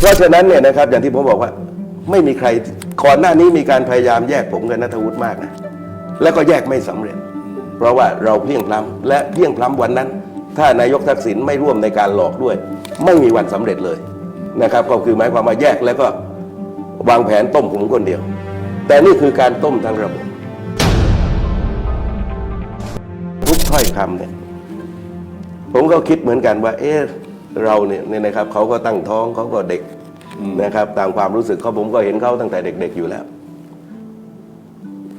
เพราะฉะนั้นเนี่ยนะครับอย่างที่ผมบอกว่า ไม่มีใครก่อนหน้านี้มีการพยายามแยกผมกับนัทวุฒิมากนะแล้วก็แยกไม่สำเร็จ เพราะว่าเราเพียงพล้ำและเพียงพล้ำวันนั้น ถ้านายกทักษิณไม่ร่วมในการหลอกด้วย ไม่มีวันสำเร็จเลยนะครับ ก็คือหมายความว่าแยกแล้วก็วางแผนต้มผมคนเดียว แต่นี่คือการต้มทั้งระบบทุกถ้อยคำเนี่ยผมก็คิดเหมือนกันว่า เอ๊ะ เราเนี่ยเนี่ยนะครับเขาก็ตั้งท้องเขาก็เด็กนะครับตามความรู้สึกเขาผมก็เห็นเขาตั้งแต่เด็ก ๆอยู่แล้ว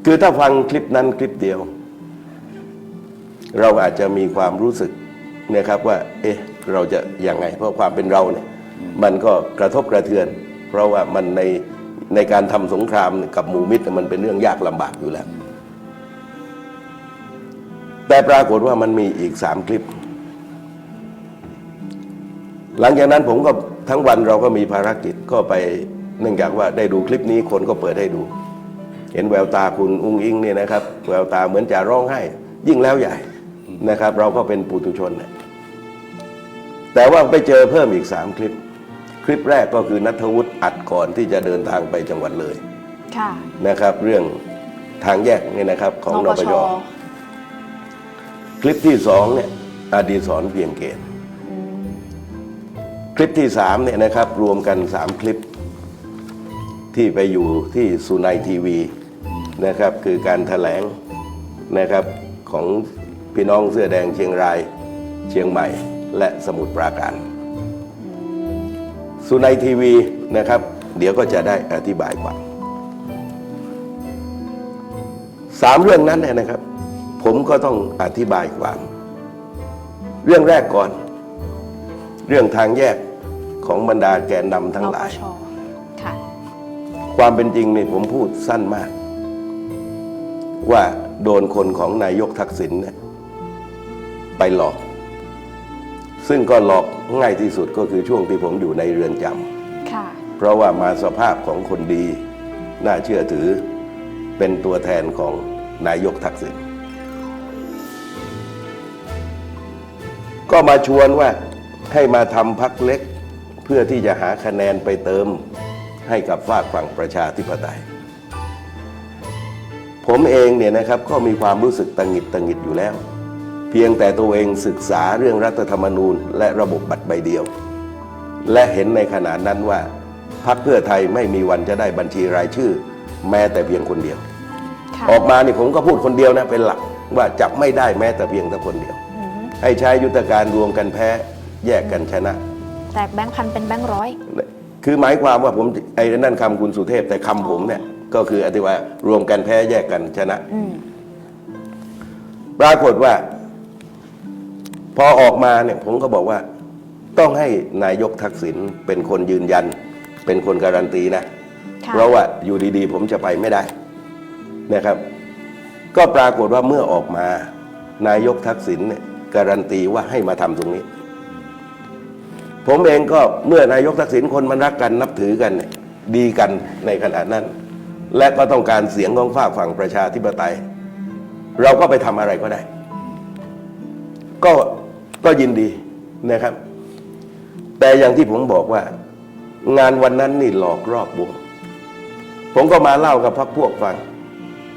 คือถ้าฟังคลิปนั้นคลิปเดียว เราอาจจะมีความรู้สึกเนี่ยครับว่า เอ๊ะเราจะยังไง เพราะความเป็นเราเนี่ยมันก็กระทบกระเทือน เพราะว่ามันในในการทำสงครามกับหมู่มิตรมันเป็นเรื่องยากลำบากอยู่แล้ว แต่ปรากฏว่ามันมีอีกสามคลิป หลังจากนั้นผมก็ทั้งวันเราก็มีภารกิจก็ไปเนื่องจากว่าได้ดูคลิปนี้คนก็เปิดให้ดู เห็นแววตาคุณอุ้งอิงเนี่ยนะครับ แววตาเหมือนจะร้องไห้ ยิ่งแล้วใหญ่นะครับ เราก็เป็นปุถุชนนะแต่ว่าไปเจอเพิ่มอีกสามคลิป คลิปแรกก็คือนัทวุฒิอัดก่อนที่จะเดินทางไปจังหวัดเลยค่ะนะครับ เรื่องทางแยกเนี่ยนะครับของนนปปยชคลิปที่สองเนี่ยอดีศรเพียงเกต คลิปที่สามเนี่ยนะครับรวมกันสามคลิปที่ไปอยู่ที่สุนัยทีวีนะครับคือการแถลงนะครับของพี่น้องเสื้อแดงเชียงรายเชียงใหม่ และสมุทรปราการ สุนัยทีวีนะครับ เดี๋ยวก็จะได้อธิบายควาสามเรื่องนั้นเนี่ยนะครับ ผมก็ต้องอธิบายความ เรื่องแรกก่อน เรื่องทางแยก ของบรรดาแกนนำทั้นงหปลายชค่ะ ความเป็นจริงนี่ผมพูดสั้นมาก ว่าโดนคนของนายกทักษิณเนี่ยไปหลอก ซึ่งก็หลอกง่ายที่สุดก็คือช่วงที่ผมอยู่ในเรือนจค่ะำเพราะว่ามาสภาพของคนดี น่าเชื่อถือเป็นตัวแทนของนายกทักษิณก็มาชวนว่าให้มาทำพักเล็ก เพื่อที่จะหาคะแนนไปเติมให้กับฝากฝั่งประชาธิปไตย ผมเองเนี่ยนะครับก็มีความรู้สึกตังหงิดตังหงิดอยู่แล้ว เพียงแต่ตัวเองศึกษาเรื่องรัฐธรรมนูญ และระบบบัตรใบเดียว และเห็นในขณะนั้นว่าพรรคเพื่อไทยไม่มีวันจะได้บัญชีรายชื่อ แม้แต่เพียงคนเดียวค่ะออกมานี่ผมก็พูดคนเดียวนะเป็นหลักว่าจับไม่ได้แม้แต่เพียงแต่คนเดียวอือฮึให้ใช้ยุทธการรวมกันแพ้แยกกันชนะ แตกแบงค์พันเป็นแบงค์ร้อย คือหมายความว่าผมไอ้นั่นคำคุณสุเทพ แต่คำผมเนี่ย ก็คืออธิว่ารวมกันแพ้แยกกันชนะ อืม ปรากฏว่า พอออกมาเนี่ยผมก็บอกว่า ต้องให้นายกทักษิณเป็นคนยืนยัน เป็นคนการันตีนะ ค่ะ เพราะว่าอยู่ดีๆ ผมจะไปไม่ได้นะครับ ก็ปรากฏว่าเมื่อออกมา นายกทักษิณเนี่ยการันตีว่าให้มาทำตรงนี้ ผมเองก็เมื่อนายกทักษิณคนมันรักกันนับถือกันดีกันในขณะนั้น และก็ต้องการเสียงของฝากฝั่งประชาธิปไตย เราก็ไปทำอะไรก็ได้ ก็ก็ยินดีนะครับ แต่อย่างที่ผมบอกว่า งานวันนั้นนี่หลอกรอบวงผมก็มาเล่ากับพักพวกฟัง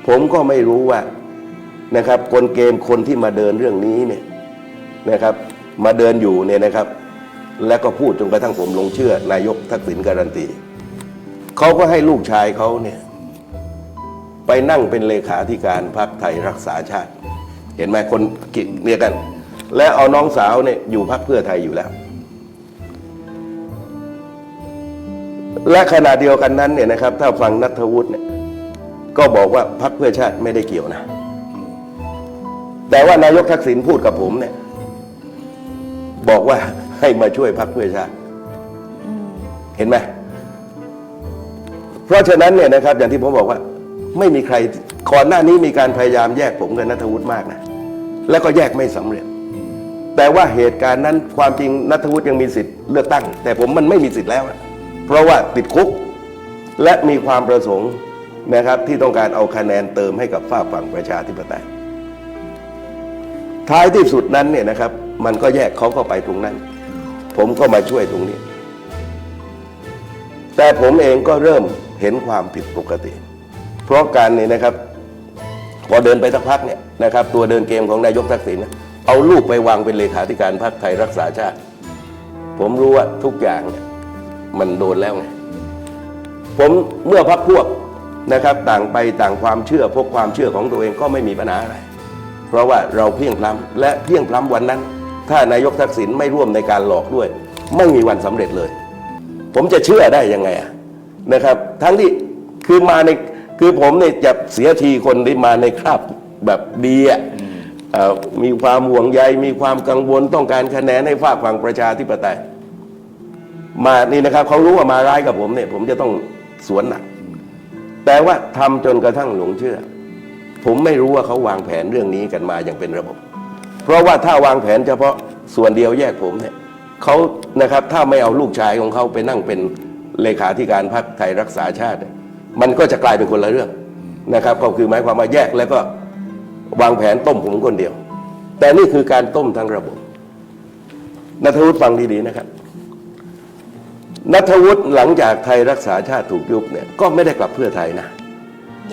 ผมก็ไม่รู้ว่านะครับกลเกมคนที่มาเดินเรื่องนี้เนี่ยนะครับ มาเดินอยู่เนี่ยนะครับ แล้วก็พูดจนกระทั่งผมลงเชื่อนายกทักษิณการันตีเขาก็ให้ลูกชายเขาเนี่ยไปนั่งเป็นเลขาธิการพรรคไทยรักษาชาติ เห็นไหมคนกิเนี่ยกัน และเอาน้องสาวเนี่ยอยู่พรรคเพื่อไทยอยู่แล้ว และขณะเดียวกันนั้นเนี่ยนะครับ ถ้าฟังนัทวุฒิเนี่ยก็บอกว่าพรรคเพื่อชาติไม่ได้เกี่ยวนะ แต่ว่านายกทักษิณพูดกับผมเนี่ย บอกว่า ให้มาช่วยพรรคเพื่อชาติเห็นไหมเพราะฉะนั้นเนี่ยนะครับ อย่างที่ผมบอกว่า ไม่มีใครก่อนหน้านี้มีการพยายามแยกผมกับนัทวุฒิมากนะ แล้วก็แยกไม่สำเร็จ แต่ว่าเหตุการณ์นั้นความจริงนัทวุฒิยังมีสิทธิ์เลือกตั้ง แต่ผมมันไม่มีสิทธิ์แล้วนะเพราะว่าติดคุก และมีความประสงค์นะครับ ที่ต้องการเอาคะแนนเติมให้กับฝ้ากฝั่งประชาธิปไตยท้ายที่สุดนั้นเนี่ยนะครับ มันก็แยกเขาก็ไปตรงนั้น ผมก็มาช่วยตรงนี้ แต่ผมเองก็เริ่มเห็นความผิดปกติ เพราะการนี่ยนะครับ พอเดินไปสักพักเนี่ยนะครับ ตัวเดินเกมของนายกทักษิณนเอาลูกไปวางเป็นเลขาธิการพรรคไทยรักษาชาติ ผมรู้ว่าทุกอย่างเนี่ยมันโดนแล้วไงผมเมื่อพักพวกนะครับ ต่างไปต่างความเชื่อพกความเชื่อของตัวเองก็ไม่มีปัญหาอะไร เพราะว่าเราเพียงพล้ำและเพียงพล้ำวันนั้น ถ้านายกทักษิณไม่ร่วมในการหลอกด้วย ไม่มีวันสำเร็จเลย ผมจะเชื่อได้ยังไงนะครับ ทั้งที่คือมาในคือผมเนี่ยจะเสียทีคนที่มาในคราบแบบดีอะเอ่อมีความห่วงใยมีความกังวลต้องการคะแนนให้ฝากฝั่งประชาธิปไตย มานี่นะครับเขารู้ว่ามาร้ายกับผมเนี่ย ผมจะต้องสวนหนักแต่ว่าทำจนกระทั่งหลงเชื่อ ผมไม่รู้ว่าเขาวางแผนเรื่องนี้กันมาอย่างเป็นระบบ ราะว่าถ้าวางแผนเฉพาะส่วนเดียวแยกผมเนี่ยเขานะครับถ้าไม่เอาลูกชายของเขาไปนั่งเป็นเลขาธิการพรรคไทยรักษาชาติเนี่ยมันก็จะกลายเป็นคนละเรื่องนะครับ ก็คือหมายความว่าแยกแล้วก็วางแผนต้มผมคนเดียว แต่นี่คือการต้มทั้งระบบนัทวุฒิฟังดีๆนะครับนัทวุฒิหลังจากไทยรักษาชาติถูกยุบเนี่ยก็ไม่ได้กลับเพื่อไทยนะ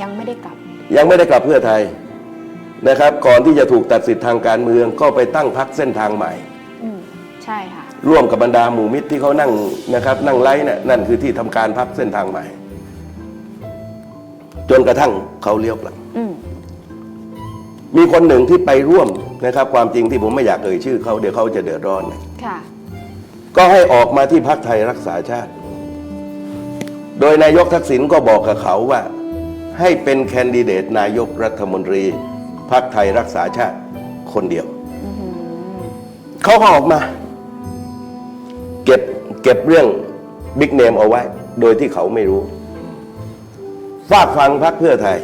ยังไม่ได้กลับ ยังไม่ได้กลับเพื่อไทย นะครับ ก่อนที่จะถูกตัดสิทธิ์ทางการเมืองก็ไปตั้งพรรคเส้นทางใหม่ อืมใช่ค่ะ ร่วมกับบรรดาหมู่มิตรที่เขานั่งนะครับ นั่งไลฟ์เนี่ยนั่นคือที่ทำการพรรคเส้นทางใหม่ จนกระทั่งเขาเลี้ยวกลับ อืมมีคนหนึ่งที่ไปร่วมนะครับ ความจริงที่ผมไม่อยากเอ่ยชื่อเขาเดี๋ยวเขาจะเดือดร้อนเนี่ยค่ะ ก็ให้ออกมาที่พรรคไทยรักษาชาติ โดยนายกทักษิณก็บอกกับเขาว่า ให้เป็นแคนดิเดตนายกรัฐมนตรี พรรคไทยรักษาชาติคนเดียวอือหือเขาก็ออกมา เก็บเก็บเรื่องบิ๊กเนมเอาไว้ โดยที่เขาไม่รู้ฝากฟังพรรคเพื่อไทย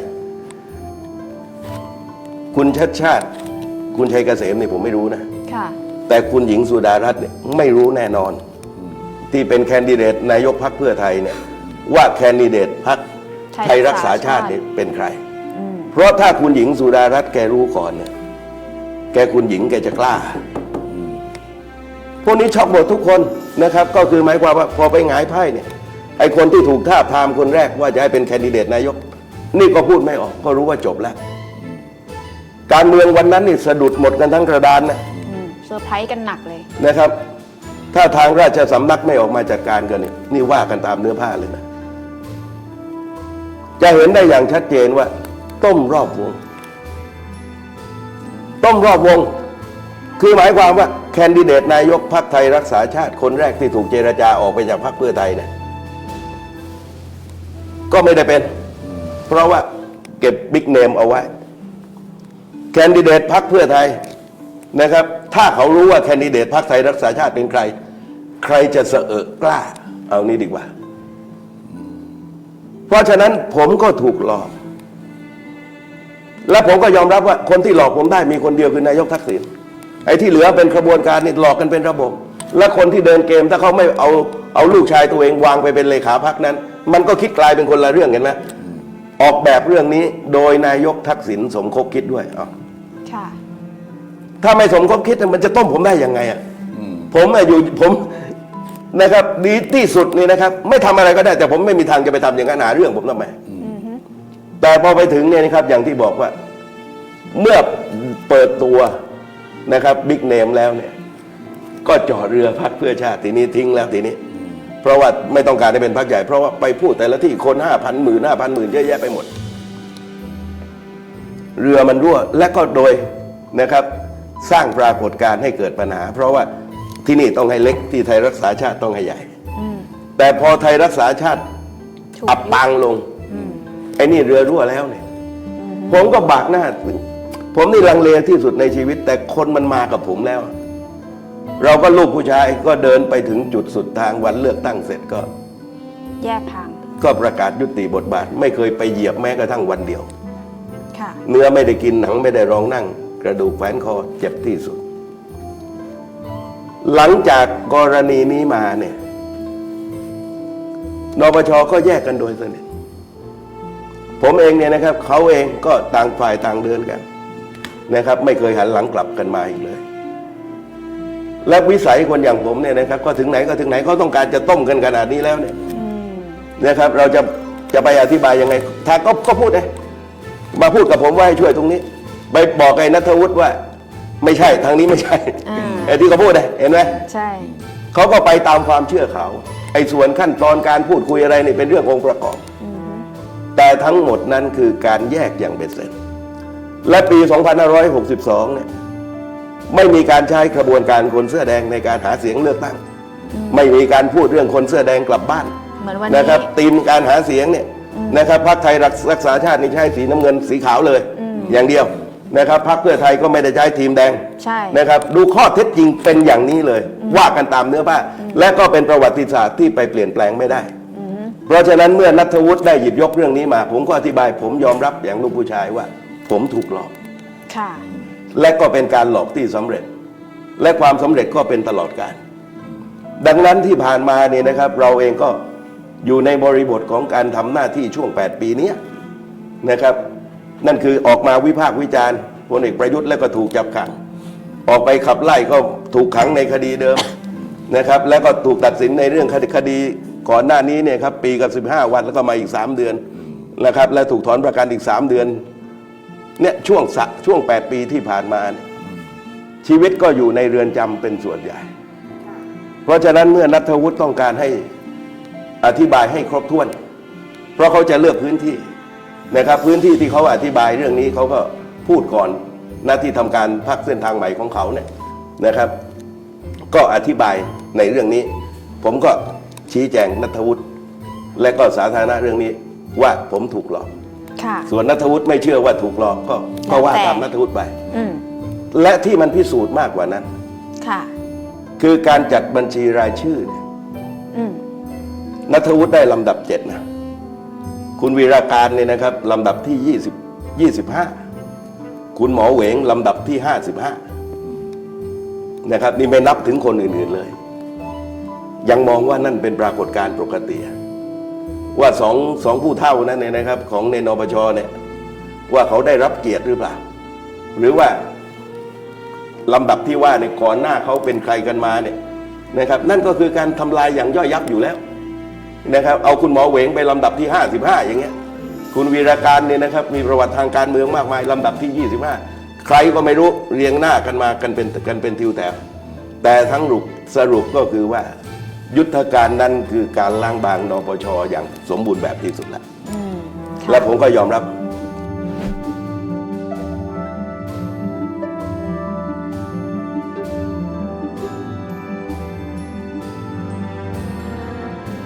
คุณชัดชาติ คุณชัยเกษมนี่ผมไม่รู้นะค่ะแต่คุณหญิงสุดารัตน์เนี่ยไม่รู้แน่นอน ที่เป็นแคนดิเดตนายกพรรคเพื่อไทยเนี่ยว่าแคนดิเดตพรรคไทยรักษาชาติเนี่ยเป็นใครอืม เพราะถ้าคุณหญิงสุดารัตน์แกรู้ก่อนเนี่ยแกคุณหญิงแกจะกล้า พวกนี้ช็อกหมดทุกคนนะครับ ก็คือหมายความว่าพอไปหงายไพ่เนี่ยไอคนที่ถูกท้าบทามคนแรกว่าจะให้เป็นแคนดิเดตนายก นี่ก็พูดไม่ออกก็รู้ว่าจบแล้ว การเมืองวันนั้นนี่สะดุดหมดกันทั้งกระดานนะอืมเซอร์ไพรส์กันหนักเลยนะครับ ถ้าทางราชสำนักไม่ออกมาจัดการกันนี่นี่ว่ากันตามเนื้อผ้าเลยนะจะเห็นได้อย่างชัดเจนว่า ต้มรอบวง ต้มรอบวง คือหมายความว่า แคนดิเดตนายกพรรคไทยรักษาชาติคนแรกที่ถูกเจรจาออกไปจากพรรคเพื่อไทยเนี่ยก็ไม่ได้เป็น เพราะว่าเก็บบิ๊กเนมเอาไว้ แคนดิเดตพรรคเพื่อไทยนะครับ ถ้าเขารู้ว่าแคนดิเดตพรรคไทยรักษาชาติเป็นใคร ใครจะเสอะกล้า เอานี้ดีกว่า เพราะฉะนั้นผมก็ถูกหลอก และผมก็ยอมรับว่าคนที่หลอกผมได้มีคนเดียวคือนายกทักษิณไอ้ที่เหลือเป็นขบวนการนี่หลอกกันเป็นระบบ และคนที่เดินเกมถ้าเขาไม่เอาเอาลูกชายตัวเองวางไปเป็นเลขาพักนั้น มันก็คิดกลายเป็นคนละเรื่องกันนะออกแบบเรื่องนี้โดยนายกทักษิณสมคบคิดด้วยเอาค่ะ ถ้าไม่สมคบคิดมันจะต้มผมได้ยังไงอะผมอะอยู่ผมนะครับดีที่สุดนี่นะครับ ไม่ทำอะไรก็ได้แต่ผมไม่มีทางจะไปทำอย่างนั้นหาเรื่องผมทำไมอือหือ แต่พอไปถึงเนี่ยนะครับอย่างที่บอกว่า เมื่อเปิดตัวนะครับบิ๊กเนมแล้วเนี่ยก็จอดเรือพักเพื่อชาติทีนี้ทิ้งแล้วทีนี้ เพราะว่าไม่ต้องการให้เป็นพักใหญ่ เพราะว่าไปพูดแต่ละที่คนห้าพันหมื่นห้าพันหมื่นเยอะแยะไปหมด เรือมันรั่วและก็โดยนะครับสร้างปรากฏการณ์ให้เกิดปัญหา เพราะว่าที่นี่ต้องให้เล็กที่ไทยรักษาชาติต้องให้ใหญ่อืมแต่พอไทยรักษาชาติถูกอับปางลงอืม ไอ้นี่เรือรั่วแล้วเนี่ย ผมก็บากหน้า ผมนี่ลังเลที่สุดในชีวิต แต่คนมันมากับผมแล้ว เราก็ลูกผู้ชายก็เดินไปถึงจุดสุดทางวันเลือกตั้งเสร็จก็ แยกทาง ก็ประกาศยุติบทบาท ไม่เคยไปเหยียบแม้กระทั่งวันเดียวค่ะเนื้อไม่ได้กินหนังไม่ได้รองนั่ง กระดูกแขวนคอเจ็บที่สุด หลังจากกรณีนี้มาเนี่ยนปชก็แยกกันโดยสนิท ผมเองเนี่ยนะครับเขาเองก็ต่างฝ่ายต่างเดินกันนะครับ ไม่เคยหันหลังกลับกันมาอีกเลย และวิสัยคนอย่างผมเนี่ยนะครับ ก็ถึงไหนก็ถึงไหนเขาต้องการจะต้มกันขนาดนี้แล้วเนี่ยอืมนะครับ เราจะจะไปอธิบายยังไงถ้าก็ก็พูดเลยมาพูดกับผมว่าให้ช่วยตรงนี้ ไปบอกไอ้นัทวุฒิว่า ไม่ใช่ทางนี้ไม่ใช่อ่าไอ้ที่เขาพูดเลยเห็นไหมใช่เขาก็ไปตามความเชื่อเขาไอ้ส่วนขั้นตอนการพูดคุยอะไรนี่เป็นเรื่ององค์ประกอบอือฮึ แต่ทั้งหมดนั้นคือการแยกอย่างเป็นเสร็จ และปี 2562 เนี่ยไม่มีการใช้กระบวนการคนเสื้อแดงในการหาเสียงเลือกตั้ง ไม่มีการพูดเรื่องคนเสื้อแดงกลับบ้านเหมือนวันนี้นะครับทีมการหาเสียงเนี่ยนะครับพรรคไทยรักษาชาตินี่ใช้สีน้ำเงินสีขาวเลย อย่างเดียวนะครับพรรคเพื่อไทยก็ไม่ได้ใช้ทีมแดงใช่นะครับดูข้อเท็จจริงเป็นอย่างนี้เลย ว่ากันตามเนื้อผ้าและก็เป็นประวัติศาสตร์ที่ไปเปลี่ยนแปลงไม่ได้ เพราะฉะนั้นเมื่อนัทวุฒิได้หยิบยกเรื่องนี้มา ผมก็อธิบาย ผมยอมรับอย่างลูกผู้ชายว่า ผมถูกหลอก ค่ะ และก็เป็นการหลอกที่สำเร็จ และความสำเร็จก็เป็นตลอดการ ดังนั้นที่ผ่านมาเนี่ยนะครับ เราเองก็อยู่ในบริบทของการทำหน้าที่ช่วง 8 ปีเนี้ยนะครับ นั่นคือออกมาวิพากษ์วิจารณ์พลเอกประยุทธ์แล้วก็ถูกจับขัง ออกไปขับไล่ก็ถูกขังในคดีเดิมนะครับ แล้วก็ถูกตัดสินในเรื่องคดีคดี ก่อนหน้านี้เนี่ยครับปีกับ 15 วันแล้วก็มาอีก 3 เดือนนะครับและถูกถอนประกันอีก 3 เดือนเนี่ยช่วงสะช่วง 8 ปีที่ผ่านมาเนี่ยชีวิตก็อยู่ในเรือนจำเป็นส่วนใหญ่ เพราะฉะนั้นเมื่อนัทวุฒิต้องการให้อธิบายให้ครบถ้วน เพราะเขาจะเลือกพื้นที่นะครับพื้นที่ที่เขาอธิบายเรื่องนี้เขาก็พูดก่อนหน้าที่ทำการพักเส้นทางใหม่ของเขาเนี่ยนะครับ ก็อธิบายในเรื่องนี้ ผมก็ ชี้แจงนัทวุฒิและก็สาธารณะเรื่องนี้ว่าผมถูกหลอก ค่ะ ส่วนนัทวุฒิไม่เชื่อว่าถูกหลอกก็ก็ว่าแล้วแต่ตามนัทวุฒิไป อืม และที่มันพิสูจน์มากกว่านั้น ค่ะ คือการจัดบัญชีรายชื่อเนี่ยอืม นัทวุฒิได้ลำดับเจ็ดนะคุณวีราการเนี่ยนะครับลำดับที่ 20 25 คุณหมอเหวงลำดับที่ 55 นะครับ นี่ไม่นับถึงคนอื่นๆเลย ยังมองว่านั่นเป็นปรากฏการณ์ปกติ ว่าสองสองผู้เท่านั้นเนี่ยนะครับ ของในนปชเนี่ยว่าเขาได้รับเกียรติหรือเปล่า หรือว่าลำดับที่ว่าเนี่ยก่อนหน้าเขาเป็นใครกันมาเนี่ยนะครับ นั่นก็คือการทำลายอย่างย่อยยับอยู่แล้วนะครับ เอาคุณหมอเหวงไปลำดับที่ 55 อย่างเงี้ย คุณวีรการเนี่ยนะครับมีประวัติทางการเมืองมากมายลำดับที่ 25 ใครก็ไม่รู้เรียงหน้ากันมากันเป็นกันเป็นทิวแถวแต่ทั้งรุปสรุปก็คือว่า ยุทธการนั้นคือการล้างบางนปชอย่างสมบูรณ์แบบที่สุดแล้วอืมและค่ะผมก็ยอมรับ